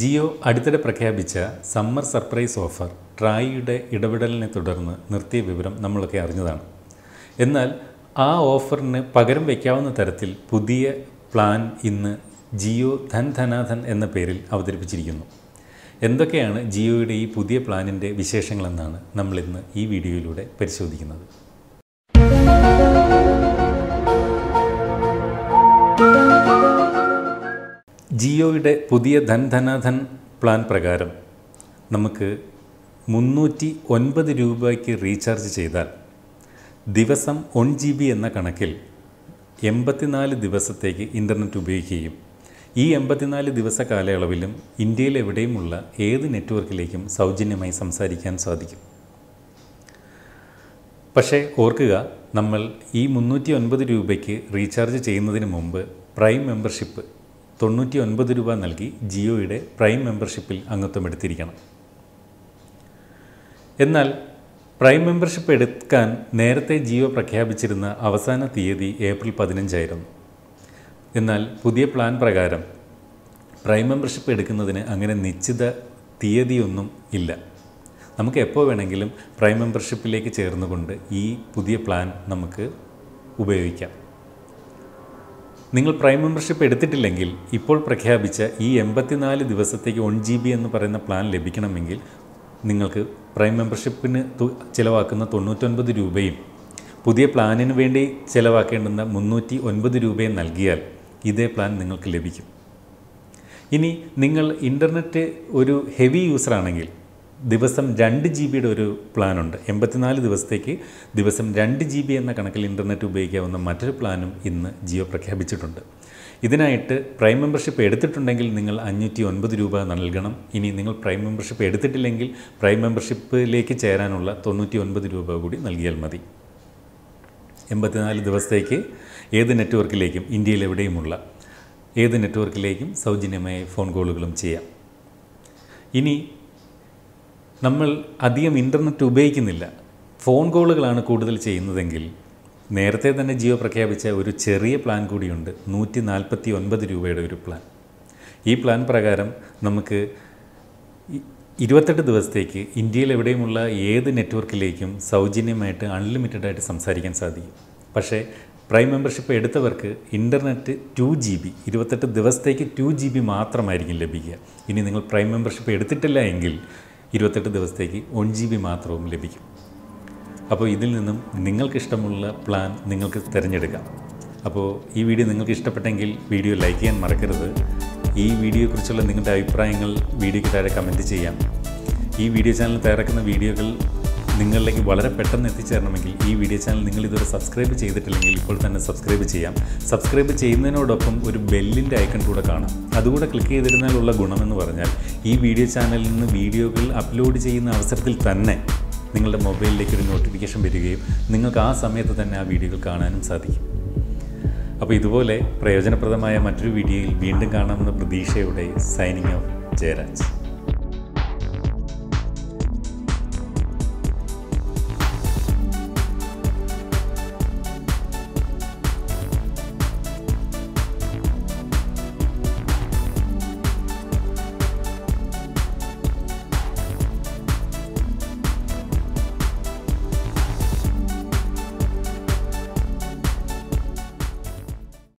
ജിയോ അടുത്തിടെ പ്രഖ്യാപിച്ച summer surprise offer ട്രായിയുടെ ഇടപെടലിനെ തുടർന്ന് നിർത്തിയ വിവരം നമ്മളൊക്കെ അറിഞ്ഞതാണ്. എന്നാൽ ആ ഓഫറിന് പകരം വയ്ക്കാവുന്ന തരത്തിൽ പുതിയ പ്ലാൻ ഇന്ന് ജിയോ ധൻ ധനാധൻ എന്ന പേരിൽ അവതരിപ്പിച്ചിരിക്കുന്നു. എന്തൊക്കെയാണ് ജിയോയുടെ ഈ പുതിയ പ്ലാനിന്റെ വിശേഷങ്ങളെന്നാണ് നമ്മളിന്ന് ഈ വീഡിയോയിലൂടെ പരിശോധിക്കുന്നത്. ജിയോയുടെ പുതിയ ധൻ ധനാധൻ പ്ലാൻ പ്രകാരം നമുക്ക് മുന്നൂറ്റി ഒൻപത് രൂപയ്ക്ക് റീചാർജ് ചെയ്താൽ ദിവസം ഒൺ ജി ബി എന്ന കണക്കിൽ എൺപത്തിനാല് ദിവസത്തേക്ക് ഇന്റർനെറ്റ് ഉപയോഗിക്കുകയും ഈ എൺപത്തിനാല് ദിവസ കാലയളവിലും ഇന്ത്യയിൽ എവിടെയുമുള്ള ഏത് നെറ്റ്വർക്കിലേക്കും സൗജന്യമായി സംസാരിക്കാൻ സാധിക്കും. പക്ഷേ ഓർക്കുക നമ്മൾ ഈ മുന്നൂറ്റി ഒൻപത് രൂപയ്ക്ക് റീചാർജ് ചെയ്യുന്നതിന് മുമ്പ് പ്രൈം മെമ്പർഷിപ്പ് തൊണ്ണൂറ്റി ഒൻപത് രൂപ നൽകി ജിയോയുടെ പ്രൈം മെമ്പർഷിപ്പിൽ അംഗത്വം എടുത്തിരിക്കണം. എന്നാൽ പ്രൈം മെമ്പർഷിപ്പ് എടുക്കാൻ നേരത്തെ ജിയോ പ്രഖ്യാപിച്ചിരുന്ന അവസാന തീയതി ഏപ്രിൽ പതിനഞ്ചായിരുന്നു. എന്നാൽ പുതിയ പ്ലാൻ പ്രകാരം പ്രൈം മെമ്പർഷിപ്പ് എടുക്കുന്നതിന് അങ്ങനെ നിശ്ചിത തീയതിയൊന്നും ഇല്ല. നമുക്ക് എപ്പോൾ വേണമെങ്കിലും പ്രൈം മെമ്പർഷിപ്പിലേക്ക് ചേർന്നുകൊണ്ട് ഈ പുതിയ പ്ലാൻ നമുക്ക് ഉപയോഗിക്കാം. നിങ്ങൾ പ്രൈം മെമ്പർഷിപ്പ് എടുത്തിട്ടില്ലെങ്കിൽ ഇപ്പോൾ പ്രഖ്യാപിച്ച ഈ എൺപത്തിനാല് ദിവസത്തേക്ക് വൺ ജി ബി എന്ന് പറയുന്ന പ്ലാൻ ലഭിക്കണമെങ്കിൽ നിങ്ങൾക്ക് പ്രൈം മെമ്പർഷിപ്പിന് ചിലവാക്കുന്ന തൊണ്ണൂറ്റൊൻപത് രൂപയും പുതിയ പ്ലാനിന് വേണ്ടി ചിലവാക്കേണ്ടുന്ന മുന്നൂറ്റി ഒൻപത് രൂപയും നൽകിയാൽ ഇതേ പ്ലാൻ നിങ്ങൾക്ക് ലഭിക്കും. ഇനി നിങ്ങൾ ഇന്റർനെറ്റ് ഒരു ഹെവി യൂസറാണെങ്കിൽ ദിവസം രണ്ട് ജി ബിയുടെ ഒരു പ്ലാനുണ്ട് എൺപത്തിനാല് ദിവസത്തേക്ക് ദിവസം രണ്ട് ജി ബി എന്ന കണക്കിൽ ഇന്റർനെറ്റ് ഉപയോഗിക്കാവുന്ന മറ്റൊരു പ്ലാനും ഇന്ന് ജിയോ പ്രഖ്യാപിച്ചിട്ടുണ്ട്. ഇതിനായിട്ട് പ്രൈം മെമ്പർഷിപ്പ് എടുത്തിട്ടുണ്ടെങ്കിൽ നിങ്ങൾ അഞ്ഞൂറ്റി ഒൻപത് രൂപ നൽകണം. ഇനി നിങ്ങൾ പ്രൈം മെമ്പർഷിപ്പ് എടുത്തിട്ടില്ലെങ്കിൽ പ്രൈം മെമ്പർഷിപ്പിലേക്ക് ചേരാനുള്ള തൊണ്ണൂറ്റി ഒൻപത് രൂപ കൂടി നൽകിയാൽ മതി. എൺപത്തിനാല് ദിവസത്തേക്ക് ഏത് നെറ്റ്വർക്കിലേക്കും ഇന്ത്യയിൽ എവിടെയുമുള്ള ഏത് നെറ്റ്വർക്കിലേക്കും സൗജന്യമായി ഫോൺ കോളുകളും ചെയ്യാം. ഇനി നമ്മൾ അധികം ഇന്റർനെറ്റ് ഉപയോഗിക്കുന്നില്ല. ഫോൺ കോളുകളാണ് കൂടുതൽ ചെയ്യുന്നതെങ്കിൽ നേരത്തെ തന്നെ ജിയോ പ്രഖ്യാപിച്ച ഒരു ചെറിയ പ്ലാൻ കൂടിയുണ്ട്. നൂറ്റി നാൽപ്പത്തി ഒൻപത് രൂപയുടെ ഒരു പ്ലാൻ ഈ പ്ലാൻ പ്രകാരം നമുക്ക് ഇരുപത്തെട്ട് ദിവസത്തേക്ക് ഇന്ത്യയിൽ എവിടെയുമുള്ള ഏത് നെറ്റ്വർക്കിലേക്കും സൗജന്യമായിട്ട് അൺലിമിറ്റഡ് ആയിട്ട് സംസാരിക്കാൻ സാധിക്കും. പക്ഷേ പ്രൈം മെമ്പർഷിപ്പ് എടുത്തവർക്ക് ഇന്റർനെറ്റ് ടു ജി ബി ഇരുപത്തെട്ട് ദിവസത്തേക്ക് ടു ജി ബി മാത്രമായിരിക്കും ലഭിക്കുക. ഇനി നിങ്ങൾ പ്രൈം മെമ്പർഷിപ്പ് എടുത്തിട്ടില്ല എങ്കിൽ ഇരുപത്തെട്ട് ദിവസത്തേക്ക് വൺ ജി ബി മാത്രവും ലഭിക്കും. അപ്പോൾ ഇതിൽ നിന്നും നിങ്ങൾക്കിഷ്ടമുള്ള പ്ലാൻ നിങ്ങൾക്ക് തിരഞ്ഞെടുക്കാം. അപ്പോൾ ഈ വീഡിയോ നിങ്ങൾക്ക് ഇഷ്ടപ്പെട്ടെങ്കിൽ വീഡിയോ ലൈക്ക് ചെയ്യാൻ മറക്കരുത്. ഈ വീഡിയോയെക്കുറിച്ചുള്ള നിങ്ങളുടെ അഭിപ്രായങ്ങൾ വീഡിയോയ്ക്ക് താഴെ കമന്റ് ചെയ്യാം. ഈ വീഡിയോ ചാനൽ തയ്യാറാക്കുന്ന വീഡിയോകൾ നിങ്ങളിലേക്ക് വളരെ പെട്ടെന്ന് എത്തിച്ചേരണമെങ്കിൽ ഈ വീഡിയോ ചാനൽ നിങ്ങൾ ഇതുവരെ സബ്സ്ക്രൈബ് ചെയ്തിട്ടില്ലെങ്കിൽ ഇപ്പോൾ തന്നെ സബ്സ്ക്രൈബ് ചെയ്യാം. സബ്സ്ക്രൈബ് ചെയ്യുന്നതിനോടൊപ്പം ഒരു ബെല്ലിന്റെ ഐക്കൺ കൂടെ കാണാം. അതുകൂടെ ക്ലിക്ക് ചെയ്തിരുന്നാലുള്ള ഗുണമെന്ന് പറഞ്ഞാൽ ഈ വീഡിയോ ചാനലിൽ നിന്ന് വീഡിയോകൾ അപ്ലോഡ് ചെയ്യുന്ന അവസരത്തിൽ തന്നെ നിങ്ങളുടെ മൊബൈലിലേക്ക് ഒരു നോട്ടിഫിക്കേഷൻ വരികയും നിങ്ങൾക്ക് ആ സമയത്ത് തന്നെ ആ വീഡിയോകൾ കാണാനും സാധിക്കും. അപ്പോൾ ഇതുപോലെ പ്രയോജനപ്രദമായ മറ്റൊരു വീഡിയോയിൽ വീണ്ടും കാണാമെന്ന പ്രതീക്ഷയോടെ സൈനിങ് ഓഫ് ജയരാജ്.